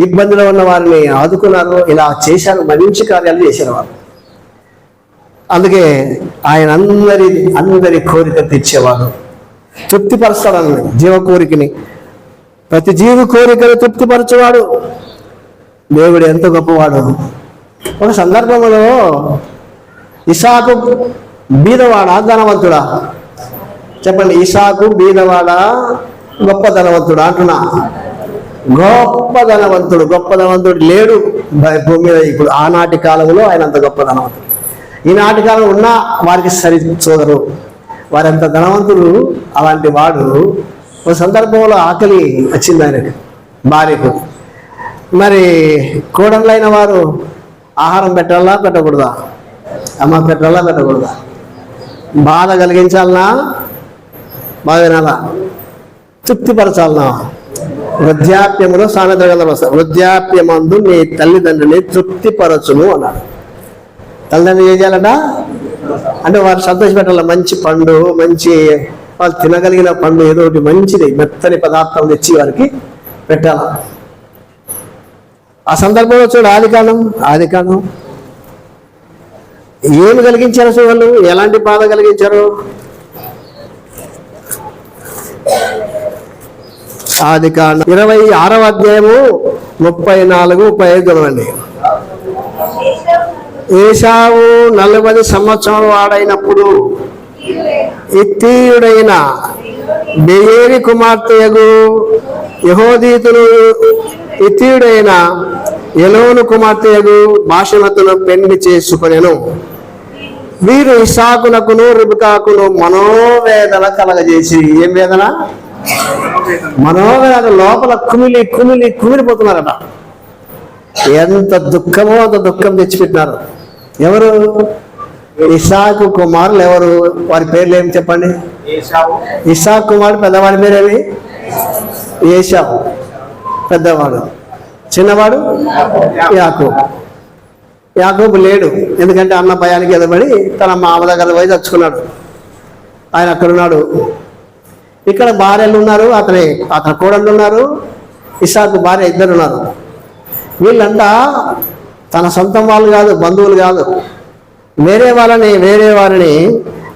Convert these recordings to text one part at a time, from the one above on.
ఇబ్బందిలో ఉన్న వారిని ఆదుకున్నారు ఇలా చేశారు మంచి కార్యాలు చేశారు వారు. అందుకే ఆయన అందరి అందరి కోరిక తెచ్చేవారు తృప్తిపరచాలని జీవ కోరికని. ప్రతి జీవి కోరికను తృప్తిపరచేవాడు. దేవుడు ఎంత గొప్పవాడు. ఒక సందర్భంలో ఇసాకు బీదవాడా ధనవంతుడా? చెప్పండి ఇసాకు బీదవాడా గొప్ప ధనవంతుడా అంటున్నా. గొప్ప ధనవంతుడు గొప్ప ధనవంతుడు లేడు భూమి మీద ఇప్పుడు ఆనాటి కాలంలో ఆయన అంత గొప్ప ధనవంతుడు ఈనాటి కాలం ఉన్నా వారికి సరి చూదరు వారంత ధనవంతుడు అలాంటి వాడు. ఒక సందర్భంలో ఆకలి వచ్చింది ఆయనకు భార్యకు. మరి కోడళ్ళైన వారు ఆహారం పెట్టాలా పెట్టకూడదా? అమ్మ పెట్టాలా పెట్టకూడదా? బాధ కలిగించాలనా? బాధ వినాలా? తృప్తిపరచాలనా? వృద్ధాప్యములో సామెత గ్రంథం వస్తుంది వృద్ధాప్యమందు నీ తల్లిదండ్రుని తృప్తిపరచును అన్నాడు. తల్లిదండ్రులు ఏం చేయాలట? అంటే వారు సంతోషపెట్టాల మంచి పండు మంచి వాళ్ళు తినగలిగిన పండు ఏదో ఒకటి మంచిది మెత్తని పదార్థం తెచ్చి వారికి పెట్టాల. ఆ సందర్భంలో చూడు ఆది కాలం ఏమి కలిగించారు అసలు వాళ్ళు? ఎలాంటి బాధ కలిగించారు? ఆది కాండం. ఇరవై ఆరవ అధ్యాయము ముప్పై నాలుగు ముప్పై ఐదు చదవండి. ఏసావు నలభై సంవత్సరం వాడైనప్పుడు ఇత్తీయుడైన బెయేరి కుమార్తెయగు యహోదీతులు ఇత్తీయుడైన ఎలోను కుమార్తెయగు భాషమతును పెళ్ళి చేసుకునేను. వీరు ఇసాకునకును రిబికాకును మనోవేదన కలగజేసి ఏం వేదన? మనోవేదన. లోపల కుమిలి కుమిలి కుమిలిపోతున్నారట. ఎంత దుఃఖమో అంత దుఃఖం తెచ్చిపెట్టినారు. ఎవరు? ఇసాకు కుమారులు ఎవరు? వారి పేర్లు ఏమి చెప్పండి? ఇసాక్ కుమారుడు పెద్దవాడి పేరేమి? ఏషావు పెద్దవాడు. చిన్నవాడు? యాకూబ్. యాకూబు. లేడు. ఎందుకంటే అన్న భయానికి ఎదబడి తన మామ దగ్గర పోయి తెచ్చుకున్నాడు ఆయన అక్కడ ఉన్నాడు. ఇక్కడ భార్యలు ఉన్నారు అతని అతని కోడళ్ళు ఉన్నారు ఇసాకు భార్య ఇద్దరు ఉన్నారు. వీళ్ళంతా తన సొంతం వాళ్ళు కాదు బంధువులు కాదు. వేరే వాళ్ళని వేరే వారిని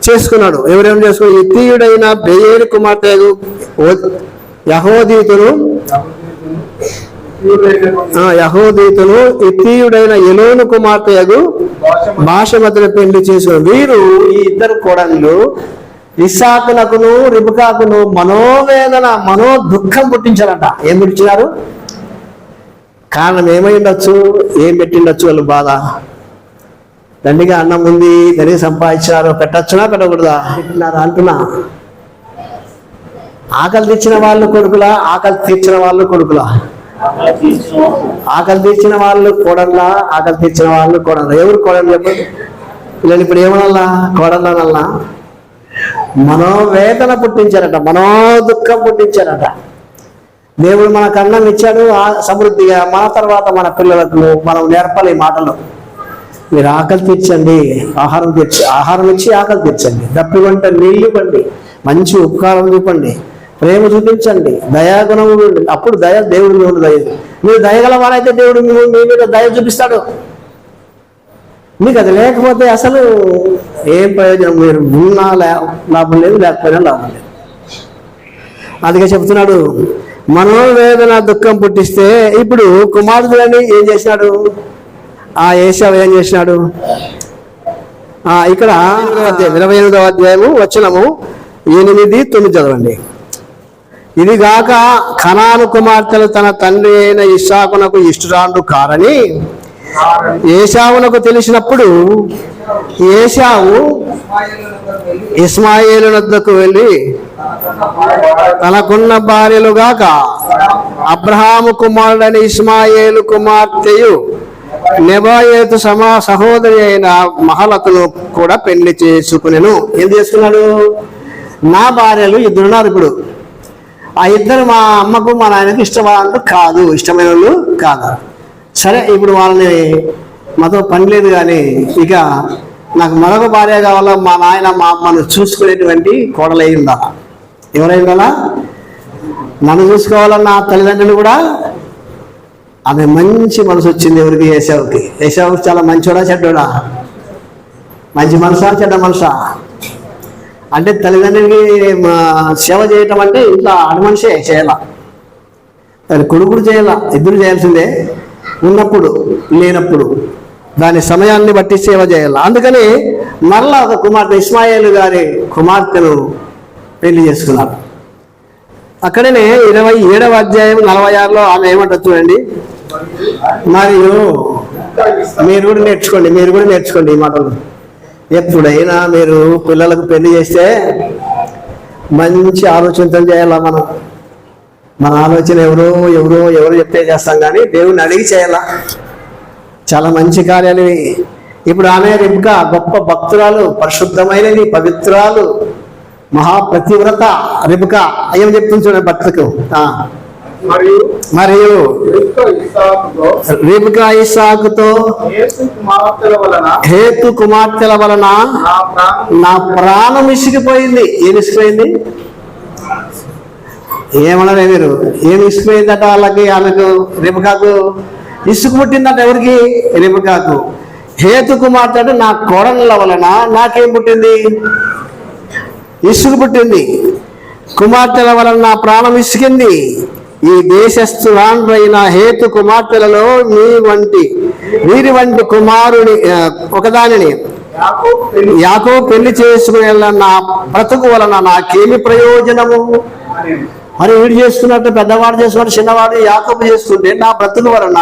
చేసుకున్నాడు. ఎవరేం చేసుకున్నాడు? ఇతీయుడైన బెయేరు కుమార్తె యహోదీతులు ఆ, ఇతీయుడైన ఎలోను కుమార్తె భాషమతిని పెళ్ళి చేసుకుని వీరు ఈ ఇద్దరు కోడళ్ళు ఇసాకునకును రిబుకాకును మనోవేదన మనో దుఃఖం పుట్టించారట ఏం పుట్టించినారు? కారణం ఏమై ఉండొచ్చు ఏం పెట్టిండొచ్చు వాళ్ళు బాధ? దండిగా అన్నం ఉంది దండిగా సంపాదించినారు పెట్టచ్చునా పెట్టకూడదా? పెట్టినారా అంటున్నా. ఆకలి తెచ్చిన వాళ్ళు కొడుకులా ఆకలి తీర్చిన వాళ్ళు కొడుకులా? ఆకలి తీర్చిన వాళ్ళు కోడల్లా ఆకలి తీర్చిన వాళ్ళు కోడల్లా ఎవరు కోడలు చెప్పండి? పిల్లలు ఇప్పుడు ఏమనల్లా కోడళ్ళనల్లా మనోవేదన పుట్టించారట మనో దుఃఖం పుట్టించారట. దేవుడు మనకు అన్నం ఇచ్చాడు సమృద్ధిగా మన తర్వాత మన పిల్లలకు మనం నేర్పాలి మాటలు. మీరు ఆకలి తీర్చండి ఆహారం తీర్చి ఆహారం ఇచ్చి ఆకలి తీర్చండి. దప్పివంట నీళ్ళు ఇవ్వండి మంచి ఉపకారం చూపండి ప్రేమ చూపించండి దయాగుణం ఉండండి. అప్పుడు దయ దేవుడు మీ మీద దయ మీరు దయగల వారైతే దేవుడు మీ మీద దయ చూపిస్తాడు. మీకు అది లేకపోతే అసలు ఏం ప్రయోజనం? మీరు ఉన్నా లాభం లేదు లేకపోయినా లాభం లేదు. అందుకే చెప్తున్నాడు మనోవేదన దుఃఖం పుట్టిస్తే ఇప్పుడు కుమారుడులని ఏం చేసినాడు? ఆ ఏషావు ఏం చేసినాడు? ఇక్కడ ఇరవై ఎనిమిదవ అధ్యాయము వచ్చినము ఎనిమిది తొమ్మిది చదవండి. ఇదిగాక కనాను కుమార్తెలు తన తండ్రి అయిన ఇష్టాకునకు ఇష్టరాండు కారని ఏషావునకు తెలిసినప్పుడు ఏషావు ఇస్మాయిలు వెళ్ళి తనకున్న భార్యలు గాక అబ్రహాము కుమారుడని ఇస్మాయేలు కుమార్తెయు నెబాయేతు సమా సహోదరి అయిన మహలతను కూడా పెళ్ళి చేసుకునేను. ఏం చేస్తున్నాడు? నా భార్యలు ఇద్దరున్నారు ఇప్పుడు. ఆ ఇద్దరు మా అమ్మకు మా నాయనకు ఇష్టమైన కాదు ఇష్టమైన వాళ్ళు కాదు? సరే ఇప్పుడు వాళ్ళని మాతో పని లేదు కానీ ఇక నాకు మరొక భార్య కావాలా? మా నాయన మా అమ్మను చూసుకునేటువంటి కోడలయ్యిందా ఎవరైందా నన్ను చూసుకోవాలన్న తల్లిదండ్రులు కూడా? ఆమె మంచి మనసు వచ్చింది ఎవరికి? ఏసావుకి ఏసావు చాలా మంచోడా చెడ్డోడా? మంచి మనసా చెడ్డ మనసా? అంటే తల్లిదండ్రులకి సేవ చేయటం అంటే ఇంట్లో ఆడ మనిషే చేయాల కొడుకుడు చేయాల? ఇద్దరు చేయాల్సిందే. ఉన్నప్పుడు లేనప్పుడు దాని సమయాన్ని బట్టి సేవ చేయాలి. అందుకని మరలా ఒక కుమార్తె ఇస్మాయిల్ గారి కుమార్తెను పెళ్ళి చేసుకున్నారు. అక్కడనే ఇరవై ఏడవ అధ్యాయం నలభై ఆరులో ఆమె ఏమంటారు చూడండి? మరియు మీరు కూడా నేర్చుకోండి మీరు కూడా నేర్చుకోండి ఈ మాటలు. ఎప్పుడైనా మీరు పిల్లలకు పెళ్ళి చేస్తే మంచి ఆలోచనతో చేయాలా మనం? మన ఆలోచన ఎవరో ఎవరో ఎవరు చెప్తే చేస్తాం కానీ దేవుణ్ణి అడిగి చేయాలా. చాలా మంచి కార్యాలు. ఇప్పుడు ఆమె రిబ్కా గొప్ప భక్తురాలు పరిశుద్ధమైనది పవిత్రాలు మహాప్రతివ్రత రిబ్కా ఏం చెప్తుంది చూడండి భర్తకు ఆ, మరియు మరియు రిబ్కా ఇసాకుతో హేతు కుమార్తెల వలన నా ప్రాణం నా ప్రాణం ఇసిగిపోయింది ఏం ఇసిగిపోయింది ఏమన్నారే మీరు ఏమి ఇసిగిపోయిందట వాళ్ళకి? ఆమెకు రిబకాకు? ఇసుకు పుట్టిందట ఎవరికి? రిబకాకు. హేతు కుమార్తెడు నా కోడళ్ళ వలన నాకేం పుట్టింది? ఇసుకు పుట్టింది కుమార్తెల వలన నా ప్రాణం ఇసుకింది. ఈ దేశస్థురాండ్రైన హేతు కుమార్తెలలో మీ వంటి వీరి వంటి కుమారుని ఒకదానిని పెళ్ళి యాకో పెళ్ళి చేసుకునే నా బ్రతుకు వలన నాకేమి ప్రయోజనము? మరి వీడు చేస్తున్నట్టు పెద్దవాడు చేసుకున్నట్టు చిన్నవాడు యాకపు చేస్తుంటే నా బ్రతుకు వలన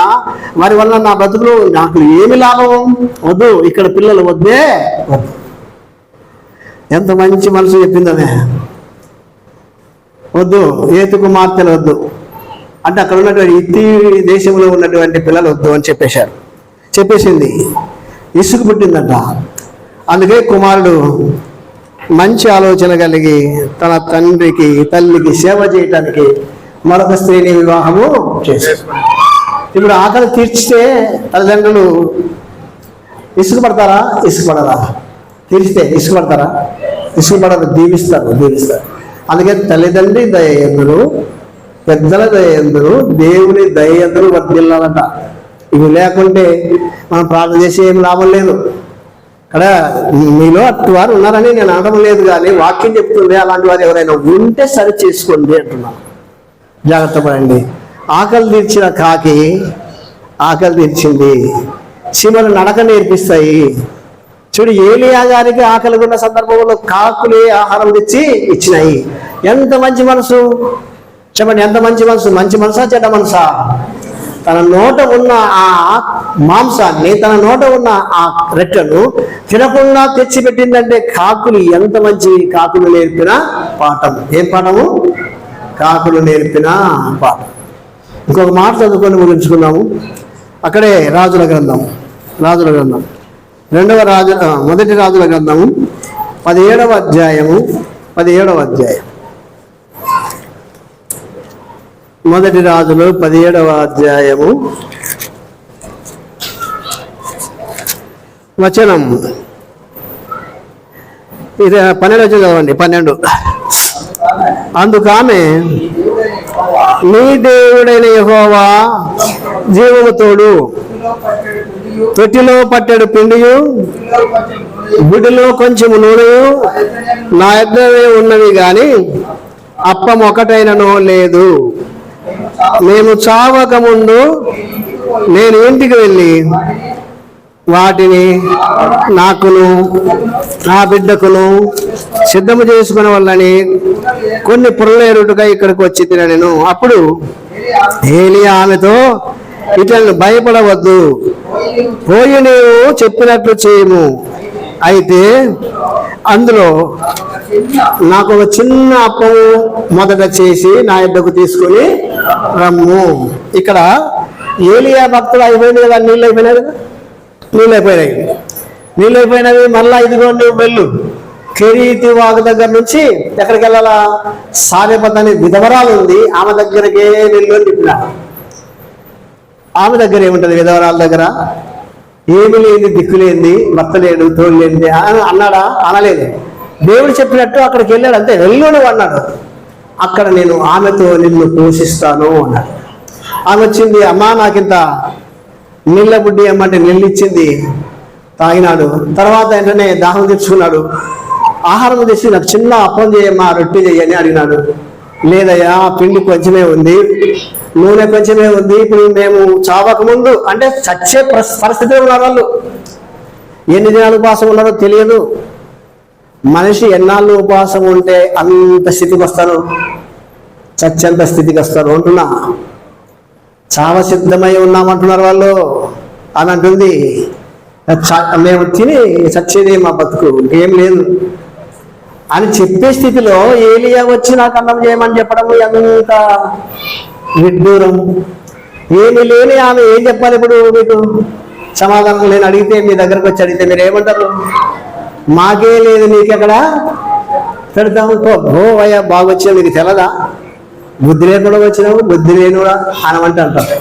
వారి వలన నా బ్రతుకులు నాకు ఏమి లాభం? వద్దు ఇక్కడ పిల్లలు వద్దే. వద్దు ఎంత మంచి మనసు చెప్పిందనే వద్దు ఏతు కుమార్తెలు వద్దు. అంటే అక్కడ ఉన్నటువంటి ఇతి దేశంలో ఉన్నటువంటి పిల్లలు వద్దు అని చెప్పేశారు. చెప్పేసింది. ఇసుకు పుట్టిందంట. అందుకే కుమారుడు మంచి ఆలోచన కలిగి తన తండ్రికి తల్లికి సేవ చేయటానికి మరొక స్త్రీని వివాహము చేశారు ఇప్పుడు ఆకలి తీర్చితే తల్లిదండ్రులు ఇసుకుపడతారా? ఇసుకుపడరా? తీర్చితే ఇసుకుపడతారా? ఇసుకుపడరు దీవిస్తారు దీవిస్తారు. అందుకే తల్లిదండ్రి దయ ఎందురు పెద్దల దయ ఎందురు దేవుని దయ ఎందురు వర్దిల్లాలట ఇవి లేకుంటే మనం ప్రార్థన చేసి ఏం లాభం లేదు. ఇక్కడ మీలో అటు వారు ఉన్నారని నేను అనడం లేదు కానీ వాక్యం చెప్తుంది అలాంటి వారు ఎవరైనా ఉంటే సరి చేసుకోండి అంటున్నాను జాగ్రత్త పడండి. ఆకలి తీర్చిన కాకి ఆకలి తీర్చింది. చీమలు నడక నేర్పిస్తాయి. చూడు ఏలియా గారికి ఆకలి ఉన్న సందర్భంలో కాకులే ఆహారం తెచ్చి ఇచ్చినాయి. ఎంత మంచి మనసు? చెప్పండి ఎంత మంచి మనసు? మంచి మనసా చెడ్డ మనసా? తన నోట ఉన్న ఆ మాంసాన్ని తన నోట ఉన్న ఆ రెట్టను తినకుండా తెచ్చిపెట్టిందంటే కాకులు ఎంత మంచి కాకులు నేర్పిన పాఠం. ఏం పాఠము? కాకులు నేర్పిన పాఠం. ఇంకొక మాట చదువుకొని ముగించుకున్నాము అక్కడే రాజుల గ్రంథం. రాజుల గ్రంథం. రెండవ రాజు మొదటి రాజుల గ్రంథము. పదిహేడవ అధ్యాయము. పదిహేడవ అధ్యాయం. మొదటి రాజులు పదిహేడవ అధ్యాయము. వచనం. ఇది పన్నెండు వచ్చి చదవండి పన్నెండు. అందుకు ఆమె నీ దేవుడైన యహోవా జీవముతోడు పెట్టిలో తొట్టిలో పట్టెడు పిండియు గుడిలో కొంచెం నూనెయు నా ఇద్దరే ఉన్నవి గాని అప్పం ఒకటైనను లేదు. మేము చావక ముందు నేను ఇంటికి వెళ్ళి వాటిని నాకును నా బిడ్డకును సిద్ధము చేసుకునే వాళ్ళని కొన్ని పురలేరుటుగా ఇక్కడికి వచ్చి తినను అప్పుడు ఏలి ఆమెతో ఇతను భయపడవద్దు. పోయి నీవు చెప్పినట్లు చేయము. అయితే అందులో నాకు ఒక చిన్న అప్పము మొదట చేసి నా ఇద్దకు తీసుకొని రమ్ము. ఇక్కడ ఏలియా భక్తులు అయిపోయింది కదా నీళ్ళు అయిపోయినాయి కదా? నీళ్ళు అయిపోయినాయి. నీళ్ళు అయిపోయినవి మళ్ళా ఇదిగోండి వెళ్ళు కెరీతి వాగు దగ్గర నుంచి ఎక్కడికి వెళ్ళాలా? సారేపత్ అనే విధవరాలు ఉంది. ఆమె దగ్గరకే వెళ్ళు అని చెప్పిన. ఆమె దగ్గర ఏముంటుంది విధవరాల దగ్గర? ఏమి లేని దిక్కు లేనిది భర్త లేడు తోడు లేనిది. అని అన్నాడా? అనలేదు. దేవుడు చెప్పినట్టు అక్కడికి వెళ్ళాడు. అంతే వెళ్ళు అన్నాడు. అక్కడ నేను ఆమెతో నిన్ను పోషిస్తాను అన్నాడు. ఆమె వచ్చింది అమ్మా నాకింత నీళ్ళ బుడ్డి ఏమంటే నీళ్ళు ఇచ్చింది తాగినాడు. తర్వాత వెంటనే దాహం తెచ్చుకున్నాడు. ఆహారం తెచ్చి నాకు చిన్న అప్పం చేయమ్మా రొట్టె చేయని అడిగినాడు. లేదయ్యా పిండి కొంచెమే ఉంది. నూనె కొంచెమే ఉంది. ఇప్పుడు మేము చావక ముందు అంటే చచ్చే పరిస్థితిలో ఉన్నారు వాళ్ళు. ఎన్ని దినాలు ఉపవాసం ఉన్నారో తెలియదు. మనిషి ఎన్నాళ్ళు ఉపవాసం ఉంటే అంత స్థితికి వస్తారు? చచ్చేంత స్థితికి వస్తారు? అంటున్నా. చావ సిద్ధమై ఉన్నామంటున్నారు వాళ్ళు. అని అంటుంది. మేము తిని చచ్చేదే మా బతుకు ఇంకేం లేదు. అని చెప్పే స్థితిలో ఏలియా వచ్చి నాకు అన్నం చేయమని చెప్పడం ఎంత విడ్డూరం ఏమి లేని ఆమె ఏం చెప్పాలి ఇప్పుడు మీకు? సమాధానం నేను అడిగితే మీ దగ్గరకు వచ్చి అడిగితే మీరు ఏమంటారు మాకే లేదు నీకెక్కడ? పెడతాము. ఓ అయ్యా బాగా వచ్చావు నీకు తెలదా? బుద్ధి లేకుండా వచ్చినావు బుద్ధి లేనుడా అనమంటే అంటారు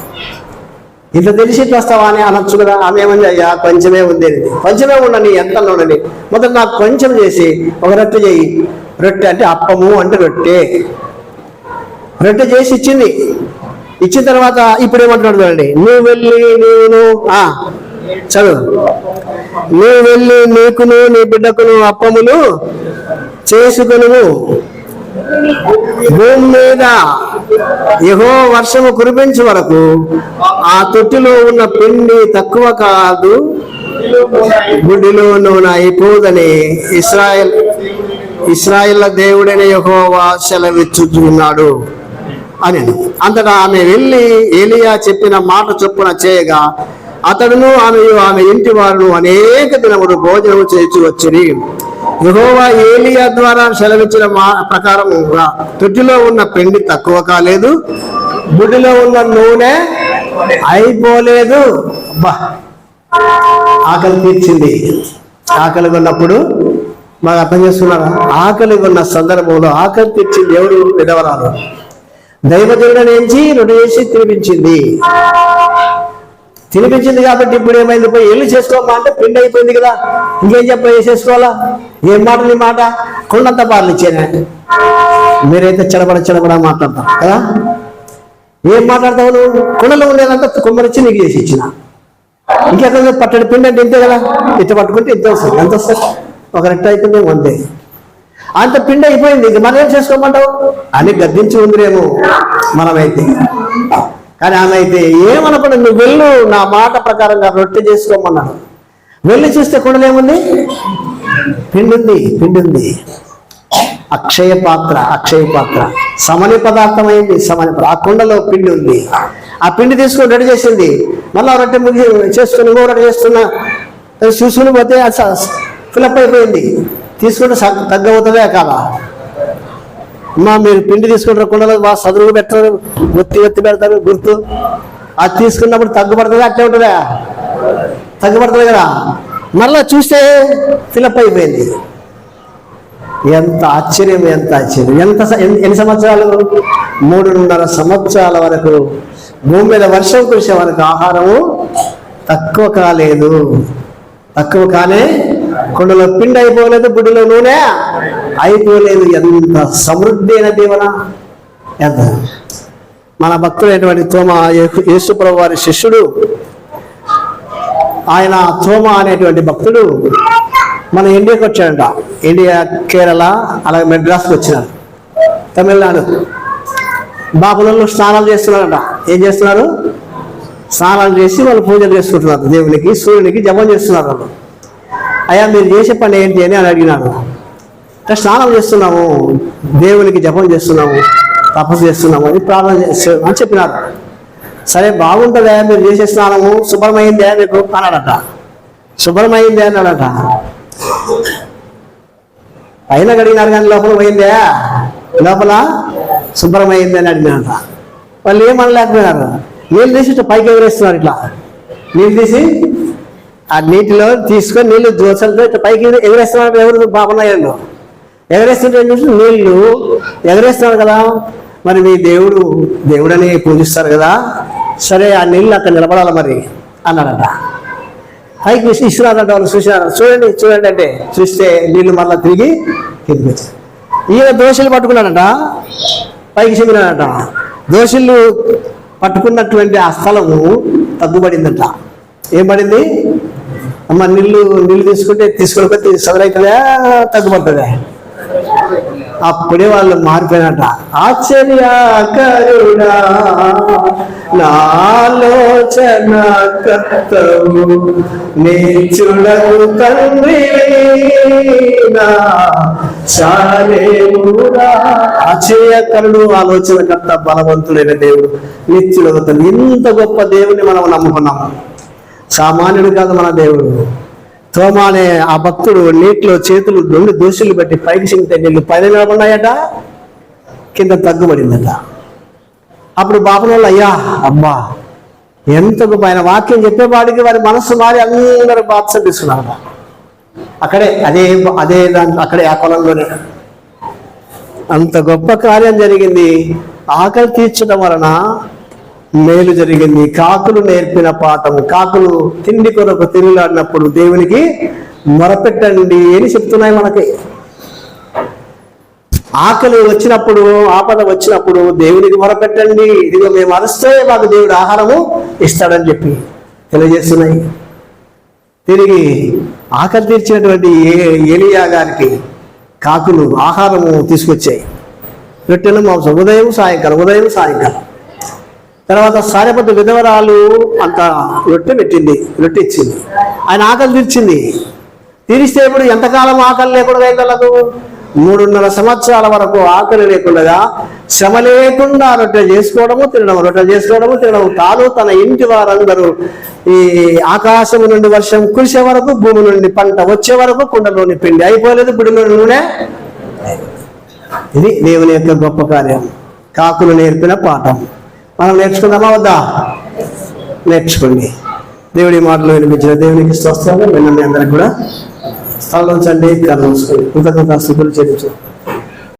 ఇంత తెలిసి ఇట్లా వస్తావా అని అనొచ్చు కదా ఆమె ఏమంది అయ్యా కొంచెమే ఉంది కొంచెమే ఉండని ఎంత ఉండని? మొదట నాకు కొంచెం చేసి ఒక రొట్టె చేయి. రొట్టె అంటే అప్పము అంటే రొట్టె. రొట్టె చేసి ఇచ్చింది. ఇచ్చిన తర్వాత ఇప్పుడు ఏమంటున్నాడు చూడండి. నువ్వు వెళ్ళి నేను ఆ, చదువు. నువ్వు వెళ్ళి నీకును నీ బిడ్డకును అప్పములు చేసుకును భూమి మీద ఎహో వర్షము కురిపించే వరకు ఆ తొట్టిలో ఉన్న పిండి తక్కువ కాదు. గుడిలో నూనె అయిపోదని ఇస్రాయల్ ఇస్రాయిల్ దేవుడైన యహోవా సెలవిచ్చుచున్నాడు అని. అంతటా ఆమె వెళ్ళి ఏలియా చెప్పిన మాట చొప్పున చేయగా అతడును ఆమె ఆమె ఇంటి వారు అనేక దినములు భోజనం చేసి వచ్చిరి. యహోవా ఏలియా ద్వారా సెలవిచ్చిన మా తొట్టిలో ఉన్న పిండి తక్కువ కాలేదు గుడిలో ఉన్న నూనె అయిపోలేదు. ఆకలి తీర్చింది. ఆకలి ఉన్నప్పుడు మాకు అర్థం చేస్తున్నారా ఆకలి ఉన్న సందర్భంలో ఆకలి తీర్చింది ఎవరు? విధవరాలు. దైవజనుడు నుంచి రుణ చేసి తినిపించింది. తినిపించింది కాబట్టి ఇప్పుడు ఏమైంది? పోయి ఎల్లు చేసుకోమా అంటే పిండి అయిపోయింది కదా. ఇంకేం చెప్ప చేసుకోవాలా? ఏం మాటలు ఈ మాట? కొండంత పార్లు ఇచ్చానే. మీరైతే చెడబడ చెడబడ మాట్లాడతారు కదా? ఏం మాట్లాడతావు నువ్వు? కుండలో ఉండేదంతా కుమ్మరిచ్చి నీకు చేసి ఇచ్చిన. ఇంకెక్కడ పట్టడి పిండి అంటే ఇంతే కదా? ఇట్ట పట్టుకుంటే ఇంత వస్తుంది. ఎంత వస్తుంది? ఒక రెట్ట అయిపోయింది వందే అంత పిండి అయిపోయింది. ఇంక మనం ఏం చేసుకోమంటావు? అని గద్దించి ఉందిరేమో మనమైతే. కానీ ఆమె అయితే ఏమనపడు నువ్వు వెళ్ళు నా మాట ప్రకారంగా రొట్టె చేసుకోమన్నాడు. వెళ్ళి చూస్తే కొండలేముంది ఏముంది? పిండి ఉంది అక్షయ పాత్ర అక్షయ పాత్ర. సమని పదార్థం అయింది సమని ఆ కుండలో పిండి ఉంది. ఆ పిండి తీసుకొని రెడీ చేసింది. మళ్ళీ రొట్టె ముగి చేసుకుని ఇంకో రొట్టె చేస్తున్నా. చూసుకుని పోతే ఫిలప్ అయిపోయింది. తీసుకుంటే తగ్గవుతుందే కాదా? అమ్మా మీరు పిండి తీసుకుంటారు కుండలో మా సదురు పెట్టరు ఒత్తి ఒత్తి పెడతారు గుర్తు. అది తీసుకున్నప్పుడు తగ్గుపడుతుంది అట్లే ఉంటుందా? తగ్గుపడుతుంది కదా. మళ్ళీ చూస్తే ఫిలప్ అయిపోయింది. ఎంత ఆశ్చర్యం ఎంత ఆశ్చర్యం. ఎంత ఎన్ని సంవత్సరాలు? మూడున్నర సంవత్సరాల వరకు భూమి మీద వర్షం కురిసే వరకు ఆహారము తక్కువ కాలేదు. తక్కువ కానే కొండలో పిండి అయిపోలేదు గుడిలో నూనె. అయిపోలేదు ఎంత సమృద్ధి అయిన దీవన ఎంత? మన భక్తుడైనటువంటి తోమ యేసు- యేసుప్రభు వారి శిష్యుడు ఆయన తోమ అనేటువంటి భక్తుడు మన ఇండియాకి వచ్చాడంట. ఇండియా కేరళ అలాగే మెడ్రాస్కి వచ్చినాడు. తమిళనాడు. బాపులలో స్నానాలు చేస్తున్నారట ఏం చేస్తున్నారు స్నానాలు చేసి వాళ్ళు పూజలు చేసుకుంటున్నారు. దేవునికి సూర్యునికి జపం చేస్తున్నారు వాళ్ళు. అయ్యా మీరు చేసే పని ఏంటి అని అని అడిగినాడు. అంటే స్నానం చేస్తున్నాము దేవునికి జపం చేస్తున్నాము తపస్సు చేస్తున్నాము అని ప్రార్థన చేస్తున్నాము అని చెప్పినారు. సరే బాగుంటుందా మీరు చేసే స్నానము శుభ్రమైందే మీకు అన్నాడట. శుభ్రమైందే అన్నాడట. పైన కడిగినారు కానీ లోపల పోయిందే? లోపల శుభ్రమైంది అని అడిగినారట. వాళ్ళు ఏమనలేకపోయినారు? నీళ్ళు తీసి ఇట్లా పైకి ఎగరేస్తున్నారు ఇట్లా. నీళ్ళు తీసి ఆ నీటిలో తీసుకొని నీళ్ళు దోశలతో ఇట్లా పైకి ఎగరేస్తున్నారు. ఎవరు? పాపనాయాలు ఎగరేస్తుంటే నీళ్ళు చూసి నీళ్ళు ఎగరేస్తున్నారు కదా. మరి మీ దేవుడు దేవుడని పూజిస్తారు కదా. సరే ఆ నీళ్ళు అక్కడ నిలబడాలి మరి అన్నాడట. పైకి ఇస్తున్నారంట వాళ్ళు చూసినారు. చూడండి చూడండి అంటే చూస్తే నీళ్ళు మళ్ళీ తిరిగి కిందికి వచ్చాయి. ఈయన దోషులు పట్టుకున్నాడంట. పైకి చెమినాడంట దోషులు పట్టుకున్నటువంటి ఆ స్థలము తగ్గుబడిందట. ఏం పడింది? అమ్మ నీళ్ళు నీళ్ళు తీసుకుంటే తీసుకుని సదరైతుందా? తగ్గుపడుతుందా? అప్పుడే వాళ్ళు మారిపోయినట. ఆశ్చర్యకరుడా నాలోచన కర్తవు నేచుడకు తండ్రి చాలేవురా ఆశ్చర్యకరుడు ఆలోచన కర్త బలవంతుడైన దేవుడు నిత్యుడు తండ్రి ఇంత గొప్ప దేవుని మనం నమ్ముకున్నాము. సామాన్యుడు కాదు మన దేవుడు. తోమ అనే ఆ భక్తుడు నీటిలో చేతులు రెండు దోషులు పెట్టి పైకి చింగితే నీళ్ళు పైన నిలబడినాయట? కింద తగ్గుబడిందట. అప్పుడు బాపనోళ్ళు అయ్యా అమ్మా ఎంత పైన ఆయన వాక్యం చెప్పేవాడికి వారి మనస్సు మారి అందరూ బాప్సం తీసుకున్నారు అక్కడే అదే అదే దాంట్లో అక్కడే ఆ పొలంలోనే అంత గొప్ప కార్యం జరిగింది. ఆకలి తీర్చడం వలన మేలు జరిగింది. కాకులు నేర్పిన పాఠం కాకులు తిండి కొరకు తిరుగులాడినప్పుడు దేవునికి మొరపెట్టండి అని చెప్తున్నాయి మనకి. ఆకలి వచ్చినప్పుడు ఆపద వచ్చినప్పుడు దేవునికి మొరపెట్టండి. ఇదిగో మేము అరుస్తే మాకు దేవుడు ఆహారము ఇస్తాడని చెప్పి తెలియజేస్తున్నాయి. తిరిగి ఆకలి తీర్చినటువంటి ఏ- ఏలియా గారికి కాకులు ఆహారము తీసుకొచ్చాయి. రొట్టెలు మాంసం ఉదయం సాయంకాలం ఉదయం సాయంకాలం. తర్వాత సారెపతి విధవరాలు అంత రొట్టె పెట్టింది రొట్టె ఇచ్చింది. ఆయన ఆకలి తీర్చింది. తీరిస్తే ఇప్పుడు ఎంతకాలం ఆకలి లేకుండా వెళ్ళదు మూడున్నర సంవత్సరాల వరకు ఆకలి లేకుండా శ్రమ లేకుండా రొట్టె చేసుకోవడము తినడం రొట్టె చేసుకోవడము తినడం తాను తన ఇంటి వారందరూ ఈ ఆకాశము నుండి వర్షం కురిసే వరకు భూమి నుండి పంట వచ్చే వరకు కుండలోని పిండి అయిపోలేదు గుడిలో నూనె ఇది దేవుని యొక్క గొప్ప కార్యం. కాకులు నేర్పిన పాఠం. మనం నేర్చుకుందామా వద్దా? నేర్చుకోండి. దేవుడి మాటలు వినిపించిన దేవునికి స్వస్థాలు మిమ్మల్ని అందరికి కూడా. స్థలం చండి కర్మ కృతజ్ఞత స్థితులు చేయించండి